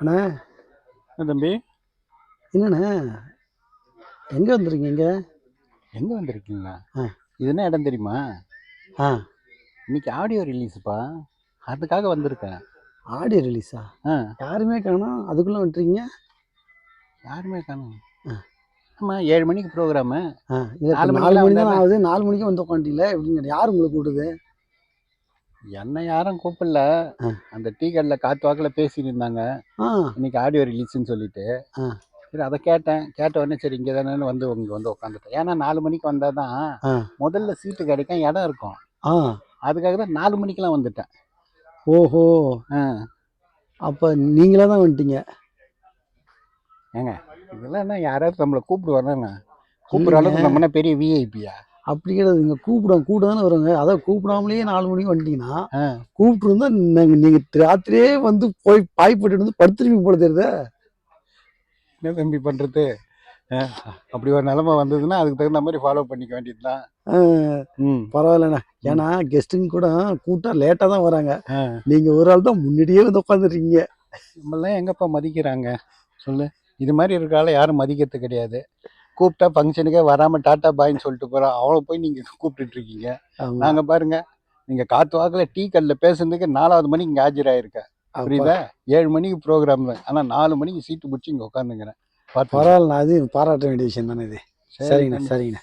அண்ணா. என்ன தம்பி? என்னண்ணே? எங்கே வந்திருக்கீங்க எங்கே வந்திருக்கீங்களா ஆ. இது என்ன இடம் தெரியுமா? ஆ. இன்னைக்கு ஆடியோ ரிலீஸ்ப்பா அதுக்காக வந்திருக்கேன். ஆடியோ ரிலீஸா ஆ. யாருமே காணோம். அதுக்குள்ளே வந்துட்டீங்க? யாருமே காணும். ஆ. ஆமாம் ஏழு மணிக்கு ப்ரோக்ராமு ஆ இது நாலு நாலு மணிக்கெல்லாம் மணி தான்? ஆகுது. நாலு மணிக்கு வந்து உட்காந்துட்டீங்களே? எப்படிங்க யார் உங்களை கூப்பிடுது? என்ன யாரும் கூப்பிடல. அந்த டீ கடையில் காத்து வாக்கில் பேசிட்டு இருந்தாங்க. இன்னைக்கு ஆடியோ ரிலீஸ்னு சொல்லிட்டு. சரி அதை கேட்டேன். கேட்ட உடனே சரி இங்கே தானே வந்து இங்கே வந்து உட்காந்துட்டேன். ஏன்னா நாலு மணிக்கு வந்தால் தான். முதல்ல சீட்டு கிடைக்கும் இடம் இருக்கும். ஆ. அதுக்காக தான் நாலு மணிக்கெல்லாம் வந்துட்டேன். ஓஹோ. ஆ. அப்போ நீங்களே தான் வந்துட்டீங்க? ஏங்க இதெல்லாம் என்ன யாராவது நம்மளை கூப்பிடுவாங்க கூப்பிடுற அளவுக்கு நம்ம என்ன பெரிய விஐபியா அப்படி கிடையாது. நீங்கள் கூப்பிடும் கூட தானே வருவாங்க. அதான் கூப்பிடாமலேயே நாலு மணிக்கு வந்துட்டீங்கன்னா ஆ. கூப்பிட்டு இருந்தா நாங்கள் நீங்கள் ராத்திரியே வந்து போய் பாய் போட்டுட்டு வந்து படுத்துருவீங்க போல தெரியுதே? என்ன தம்பி பண்ணுறது அப்படி ஒரு நிலமை வந்ததுன்னா அதுக்கு தகுந்த மாதிரி ஃபாலோ பண்ணிக்க வேண்டியது தான் பரவாயில்லண்ணா. ஏன்னா கெஸ்ட்டுங்க கூட கூட்டம் லேட்டாக தான் வராங்க. நீங்கள் ஒரு ஆள் தான் முன்னாடியே வந்து உட்காந்துருக்கீங்க நம்மளாம் எங்கப்பா மதிக்கிறாங்க? சொல்லு. இது மாதிரி இருக்கால யாரும் மதிக்கிறது கிடையாது. கூப்பிட்டா ஃபங்க்ஷனுக்கே வராமல் டாட்டா பாய்ன்னு சொல்லிட்டு போகிறோம் அவளை போய் நீங்கள் கூப்பிட்டுட்டு இருக்கீங்க. நாங்கள் பாருங்க நீங்கள் காத்து வாக்கில் டீ கல்லில் பேசுறதுக்கு நாலாவது மணிக்கு இங்கே ஆஜராயிருக்கேன் புரியுதா? ஏழு மணிக்கு ப்ரோக்ராம் ஆனால் நாலு மணிக்கு சீட்டு பிடிச்சி இங்கே உட்காந்துங்கிறேன் பார்த்து பரவாயில்லண்ணா அது பாராட்ட வேண்டிய விஷயம் தானே இது. சரிங்கண்ணா சரிங்கண்ணா.